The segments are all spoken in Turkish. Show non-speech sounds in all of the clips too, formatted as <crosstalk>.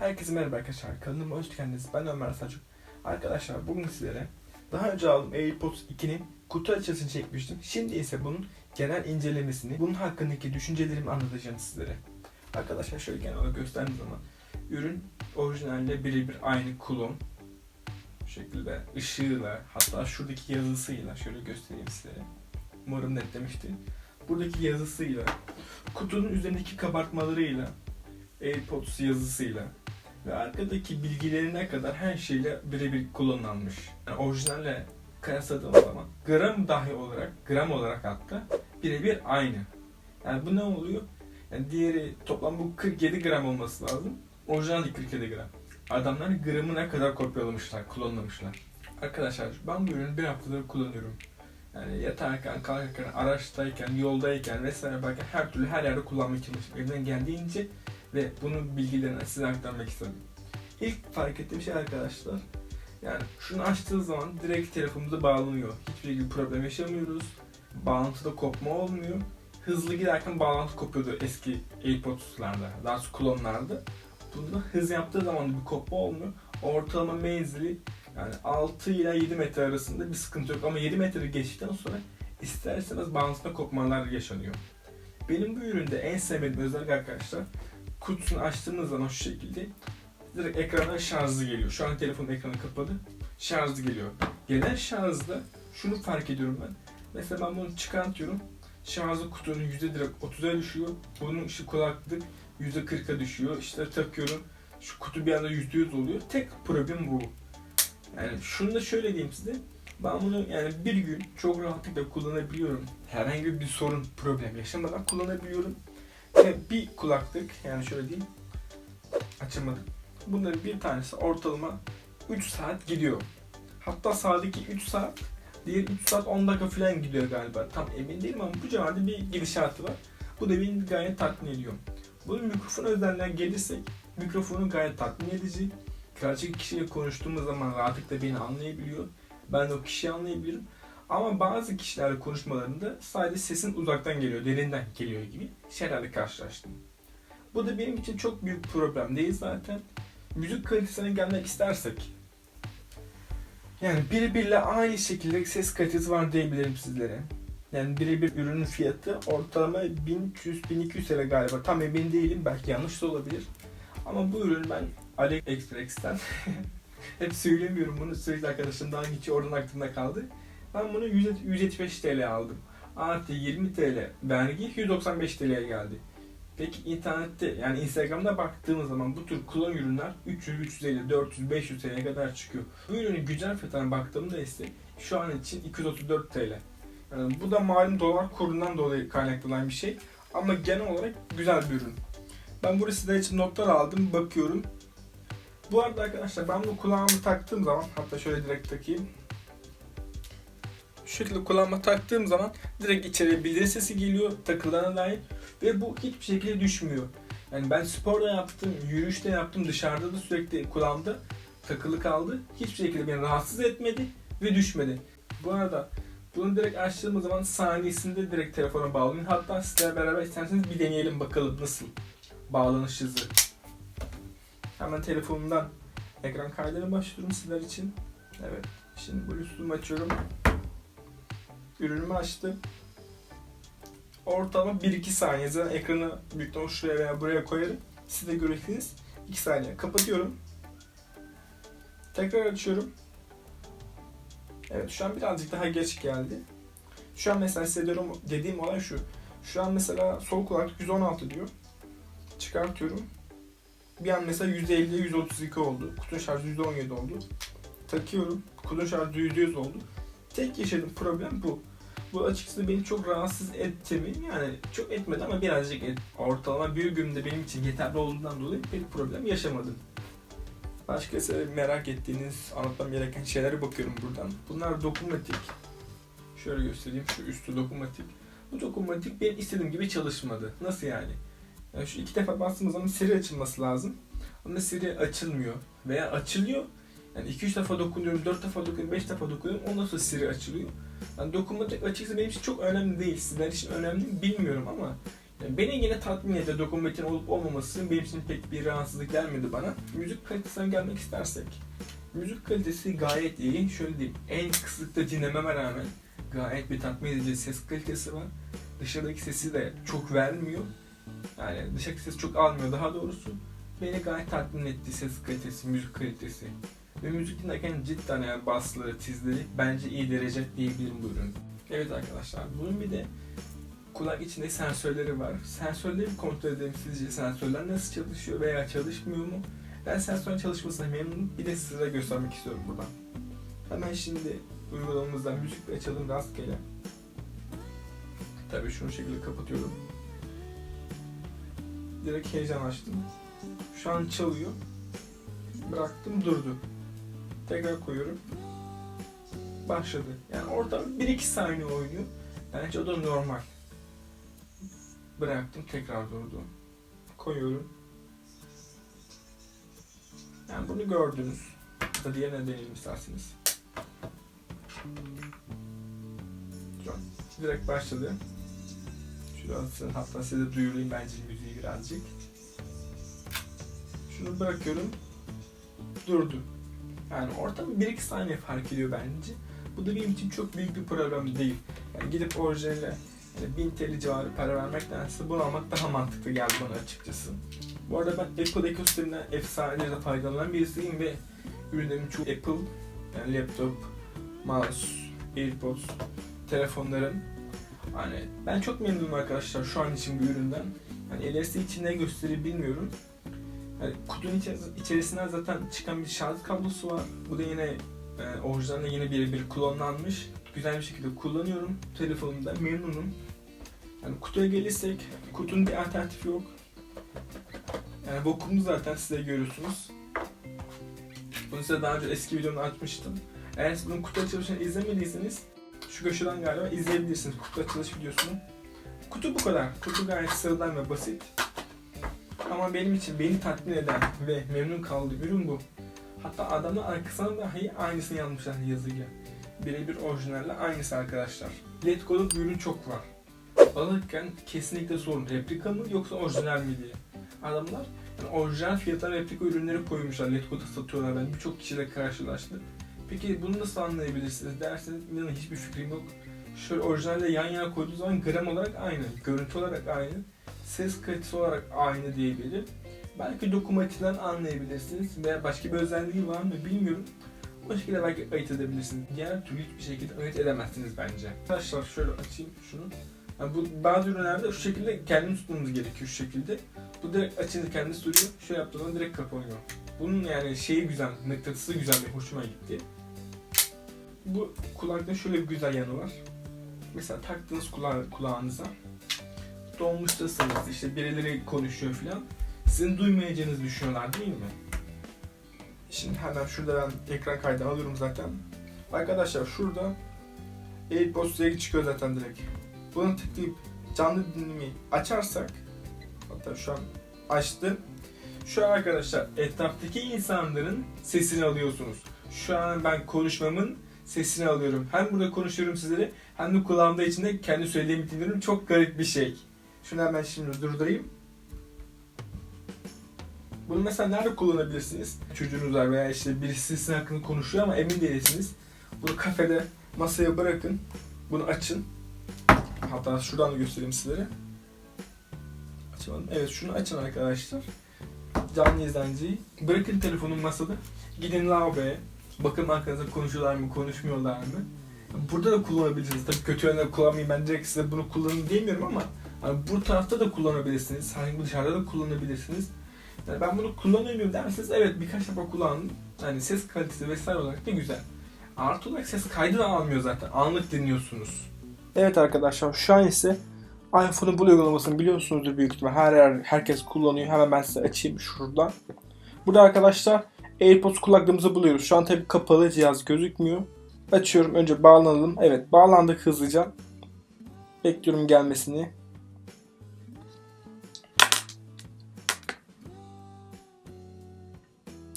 Herkese merhaba arkadaşlar. Kanalıma hoş geldiniz. Ben Ömer Selçuk. Arkadaşlar bugün sizlere daha önce aldığım AirPods 2'nin kutu açılışını çekmiştim. Şimdi ise bunun genel incelemesini, bunun hakkındaki düşüncelerimi anlatacağım sizlere. Arkadaşlar şöyle genel olarak gösterdiğim zaman ürün orijinalle birebir aynı klon. Bu şekilde ışığıyla hatta şuradaki yazısıyla şöyle göstereyim sizlere. Umarım netlemiştir. Buradaki yazısıyla, kutunun üzerindeki kabartmalarıyla, AirPods yazısıyla ve arkadaki bilgilerine kadar her şeyle birebir kullanılmış. Yani orijinalle kıyasladığım zaman gram dahi olarak, gram olarak hatta birebir aynı. Yani bu ne oluyor? Yani diğeri toplam bu 47 gram olması lazım. Orijinal de 47 gram. Adamlar gramına kadar kopyalamışlar, kullanmamışlar. Arkadaşlar ben bu ürünü bir haftadır kullanıyorum. Yani yatarken, kalkarken, araçtayken, yoldayken vesaire belki her türlü her yerde kullanmaya çalıştım. Elimden geldiğince ve bunun bilgilerini size aktarmak istedim. İlk fark ettiğim şey arkadaşlar, yani şunu açtığı zaman direkt telefonumuza bağlanıyor. Hiçbir şekilde problem yaşamıyoruz. Bağlantıda kopma olmuyor. Hızlı giderken bağlantı kopuyordu eski AirPods'larda, daha sonra klonlarda. Bunda hız yaptığı zaman bir kopma olmuyor. Ortalama menzili yani 6 ile 7 metre arasında bir sıkıntı yok ama 7 metre geçtikten sonra isterseniz bağlantısında kopmalar yaşanıyor. Benim bu üründe en sevmediğim özellik arkadaşlar kutusunu açtığınız zaman şu şekilde direkt ekrana şarjlı geliyor. Şu an telefonun ekranı kapalı. Şarjlı geliyor. Gelen şarjda şunu fark ediyorum ben. Mesela ben bunu çıkartıyorum. Şarjlı kutunun yüzde direkt 30'a düşüyor. Bunun işte kulaklık yüzde 40'a düşüyor. İşte takıyorum. Şu kutu bir anda yüzde yüz oluyor. Tek problem bu. Yani şunu da şöyle diyeyim size. Ben bunu yani bir gün çok rahatlıkla kullanabiliyorum. Herhangi bir sorun, problem yaşamadan kullanabiliyorum. Bir kulaklık yani şöyle diyeyim. Açamadım. Bunların bir tanesi ortalama 3 saat gidiyor. Hatta sağdaki 3 saat, diğer 3 saat 10 dakika falan gidiyor galiba. Tam emin değilim ama bu civarda bir gidişatı var. Bu da beni gayet tatmin ediyor. Bunun mikrofon özelliğine gelirsek, mikrofonu gayet tatmin edici. Karşı kişiyle konuştuğumuz zaman rahatlıkla beni anlayabiliyor. Ben de o kişiyi anlayabilirim. Ama bazı kişilerle konuşmalarında sadece sesin uzaktan geliyor, derinden geliyor gibi şeylerle karşılaştım. Bu da benim için çok büyük problem değil zaten. Müzik kalitesine gelmek istersek yani birbiriyle aynı şekilde ses kalitesi var diyebilirim sizlere. Yani birebir ürünün fiyatı ortalama 1300-1200 TL galiba. Tam emin değilim. Belki yanlış da olabilir. Ama bu ürün ben AliExpress'ten <laughs> hep söylemiyorum bunu. Sürekli arkadaşımdan geçiyor. Oradan aklımda kaldı. Ben bunu 100 175 TL aldım. Artı 20 TL vergi 195 TL'ye geldi. Peki internette yani Instagram'da baktığımız zaman bu tür klon ürünler 300, 350, 400, 500 TL'ye kadar çıkıyor. Bu ürünün güncel fiyatına baktığımda ise şu an için 234 TL. Yani bu da malum dolar kurundan dolayı kaynaklanan bir şey. Ama genel olarak güzel bir ürün. Ben burada sizler için notlar aldım, bakıyorum. Bu arada arkadaşlar ben bu kulağımı taktığım zaman, hatta şöyle direkt takayım. Şekilde kulağıma taktığım zaman direkt içeriye bildiri sesi geliyor takılarına dair ve bu hiçbir şekilde düşmüyor. Yani ben sporda yaptım, yürüyüşte yaptım, dışarıda da sürekli kulağımda takılı kaldı. Hiçbir şekilde beni rahatsız etmedi ve düşmedi. Bu arada bunu direkt açtığımız zaman saniyesinde direkt telefona bağlayın. Hatta sizlerle beraber isterseniz bir deneyelim bakalım nasıl bağlanış hızı. Hemen telefonumdan ekran kaydına başlıyorum sizler için. Evet. Şimdi Bluetooth'umu açıyorum. Ürünümü açtım. Ortalama 1-2 saniye. Zaten ekranı büyükten şuraya veya buraya koyarım. Siz de göreceksiniz. 2 saniye. Kapatıyorum. Tekrar açıyorum. Evet şu an birazcık daha geç geldi. Şu an mesela size diyorum, dediğim olay şu. Şu an mesela sol kulaklık 116 diyor. Çıkartıyorum. Bir an mesela %50'ye 132 oldu. Kutunun şarjı %17 oldu. Takıyorum. Kutunun şarjı %100 oldu. Tek yaşadığım problem bu. Bu açıkçası beni çok rahatsız etti mi? Yani çok etmedi ama birazcık et. Ortalama bir günde benim için yeterli olduğundan dolayı bir problem yaşamadım. Başka merak ettiğiniz, anlatmam gereken şeylere bakıyorum buradan. Bunlar dokunmatik. Şöyle göstereyim. Şu üstü dokunmatik. Bu dokunmatik benim istediğim gibi çalışmadı. Nasıl yani? yani şu iki defa bastığımız zaman Siri açılması lazım. Ama Siri açılmıyor. Veya açılıyor. Yani 2-3 defa dokunuyorum, 4 defa dokunuyorum, 5 defa dokunuyorum. Ondan sonra Siri açılıyor. Yani dokunmatik açıkçası benim için çok önemli değil. Sizler için önemli mi bilmiyorum ama Yani beni yine tatmin etti. Dokunmetin olup olmaması benim için pek bir rahatsızlık gelmedi bana. Müzik kalitesine gelmek istersek. Müzik kalitesi gayet iyi. Şöyle diyeyim. En kısıkta dinlememe rağmen gayet bir tatmin edici ses kalitesi var. Dışarıdaki sesi de çok vermiyor. Yani dışarıdaki ses çok almıyor daha doğrusu. Beni gayet tatmin etti ses kalitesi, müzik kalitesi. Ve müzik dinlerken cidden yani basları, tizleri bence iyi derece diyebilirim bu ürün. Evet arkadaşlar bunun bir de kulak içinde sensörleri var. Sensörleri kontrol edelim sizce sensörler nasıl çalışıyor veya çalışmıyor mu? Ben sensörün çalışmasına memnunum. Bir de size göstermek istiyorum buradan. Hemen şimdi uygulamamızdan müzik açalım rastgele. Tabii şunu şekilde kapatıyorum. Direkt heyecan açtım. Şu an çalıyor. Bıraktım durdu. Tekrar koyuyorum. Başladı. Yani orada 1-2 saniye oynuyor. Bence o da normal. Bıraktım tekrar durdu. Koyuyorum. Yani bunu gördünüz. Da diğerine deneyelim isterseniz. Direkt başladı. Şurası hatta size duyurayım bence müziği birazcık. Şunu bırakıyorum. Durdu. Yani ortam 1-2 saniye fark ediyor bence. Bu da benim için çok büyük bir problem değil. Yani gidip orijinaline yani 1000 TL civarı para vermektense bunu almak daha mantıklı geldi bana açıkçası. Bu arada ben Apple ekosisteminden efsane derecede faydalanan birisiyim ve ürünlerim çok Apple, yani laptop, mouse, AirPods, telefonlarım. Hani ben çok memnunum arkadaşlar şu an için bu üründen. Hani LSD için ne gösterir bilmiyorum. Yani kutunun içeris- içerisinden zaten çıkan bir şarj kablosu var. Bu da yine e, orijinalde yine birebir klonlanmış. Güzel bir şekilde kullanıyorum. Telefonumda memnunum. Yani kutuya gelirsek kutunun bir alternatifi yok. Yani bokumu zaten size görüyorsunuz. Bunu size daha önce eski videomda açmıştım. Eğer siz bunun kutu açılışını izlemediyseniz şu köşeden galiba izleyebilirsiniz kutu açılış videosunu. Kutu bu kadar. Kutu gayet sıradan ve basit. Ama benim için beni tatmin eden ve memnun kaldığı ürün bu. Hatta adamın arkasına dahi aynısını yazmışlar yazıyla. Birebir orijinalle aynısı arkadaşlar. Let Go'da bu ürün çok var. Alırken kesinlikle sorun replika mı yoksa orijinal mi diye. Adamlar yani orijinal fiyatına replika ürünleri koymuşlar. Let Go'da satıyorlar. Ben birçok kişiyle karşılaştım. Peki bunu nasıl anlayabilirsiniz derseniz inanın hiçbir fikrim yok. Şöyle orijinalle yan yana koyduğu zaman gram olarak aynı, görüntü olarak aynı, ses kalitesi olarak aynı diyebilirim. Belki dokumatiğinden anlayabilirsiniz veya başka bir özelliği var mı bilmiyorum. O şekilde belki ayırt edebilirsiniz. Diğer türlü hiçbir şekilde ayırt edemezsiniz bence. Arkadaşlar şöyle açayım şunu. Yani bu bazı ürünlerde şu şekilde kendini tutmamız gerekiyor şu şekilde. Bu direkt açınca kendisi duruyor. Şöyle yaptığında direkt kapanıyor. Bunun yani şeyi güzel, mıknatısı güzel ve hoşuma gitti. Bu kulakta şöyle bir güzel yanı var. Mesela taktığınız kulağı, kulağınıza dolmuştasınız işte birileri konuşuyor filan. Sizin duymayacağınızı düşünüyorlar değil mi? Şimdi hemen şurada ben ekran kaydı alıyorum zaten. Arkadaşlar şurada AirPods diye çıkıyor zaten direkt. Bunu tıklayıp canlı dinlemeyi açarsak hatta şu an açtım. Şu an arkadaşlar etraftaki insanların sesini alıyorsunuz. Şu an ben konuşmamın sesini alıyorum. Hem burada konuşuyorum sizlere hem de kulağımda içinde kendi söylediğimi dinliyorum. Çok garip bir şey. Şunu hemen şimdi durdurayım. Bunu mesela nerede kullanabilirsiniz? Çocuğunuz var veya işte birisi sizin hakkında konuşuyor ama emin değilsiniz. Bunu kafede masaya bırakın. Bunu açın. Hatta şuradan da göstereyim sizlere. Açamadım. Evet şunu açın arkadaşlar. Canlı izlenciyi. Bırakın telefonu masada. Gidin lavaboya. Bakın arkanızda konuşuyorlar mı, konuşmuyorlar mı? Burada da kullanabilirsiniz. Tabii kötü yönde kullanmayın. Ben direkt size bunu kullanın demiyorum ama hani bu tarafta da kullanabilirsiniz. Herhangi dışarıda da kullanabilirsiniz. Yani ben bunu kullanamıyorum derseniz evet birkaç defa kullandım. Yani ses kalitesi vesaire olarak da güzel. Artı olarak ses kaydı da almıyor zaten. Anlık dinliyorsunuz. Evet arkadaşlar şu an ise iPhone'un bu uygulamasını biliyorsunuzdur büyük ihtimal. Her yer herkes kullanıyor. Hemen ben size açayım şuradan. Burada arkadaşlar AirPods kulaklığımızı buluyoruz. Şu an tabii kapalı cihaz gözükmüyor. Açıyorum. Önce bağlanalım. Evet bağlandık hızlıca. Bekliyorum gelmesini.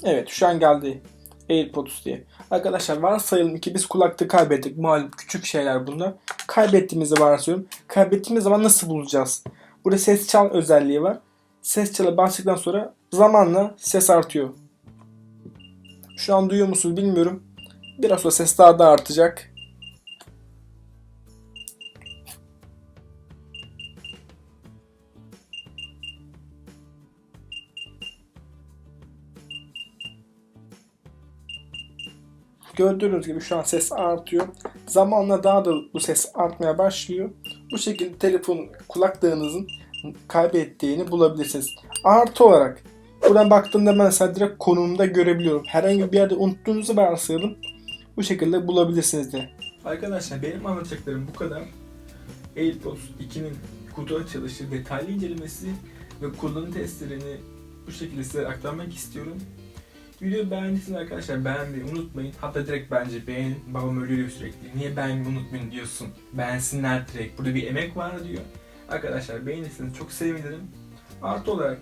Evet şu an geldi. AirPods diye. Arkadaşlar varsayalım ki biz kulaklığı kaybettik. Malum küçük şeyler bunlar. Kaybettiğimizi varsayıyorum. Kaybettiğimiz zaman nasıl bulacağız? Burada ses çal özelliği var. Ses çala bastıktan sonra zamanla ses artıyor. Şu an duyuyor musunuz bilmiyorum. Biraz sonra ses daha da artacak. Gördüğünüz gibi şu an ses artıyor. Zamanla daha da bu ses artmaya başlıyor. Bu şekilde telefon kulaklığınızın kaybettiğini bulabilirsiniz. Artı olarak buradan baktığımda ben mesela direkt konumda görebiliyorum. Herhangi bir yerde unuttuğunuzu varsayalım. Bu şekilde bulabilirsiniz de. Arkadaşlar benim anlatacaklarım bu kadar. AirPods 2'nin kutu açılışı, detaylı incelemesi ve kullanım testlerini bu şekilde size aktarmak istiyorum. Videoyu beğendiyseniz arkadaşlar beğenmeyi unutmayın. Hatta direkt bence beğenin. Babam öyle diyor sürekli. Niye beğenmeyi unutmayın diyorsun. Beğensinler direkt. Burada bir emek var diyor. Arkadaşlar beğenirseniz çok sevinirim. Artı olarak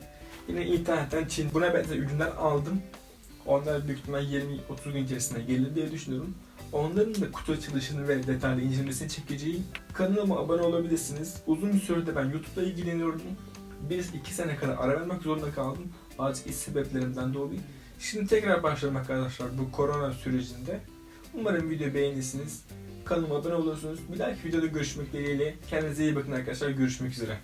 yine internetten Çin buna benzer ürünler aldım. Onlar büyük ihtimal 20-30 gün içerisinde gelir diye düşünüyorum. Onların da kutu açılışını ve detaylı incelemesini çekeceğim. Kanalıma abone olabilirsiniz. Uzun bir sürede ben YouTube'la ilgileniyordum. Bir iki sene kadar ara vermek zorunda kaldım. Bazı iş sebeplerimden dolayı. Şimdi tekrar başlayalım arkadaşlar bu korona sürecinde. Umarım video beğenirsiniz. Kanalıma abone olursunuz. Bir dahaki videoda görüşmek dileğiyle. Kendinize iyi bakın arkadaşlar. Görüşmek üzere.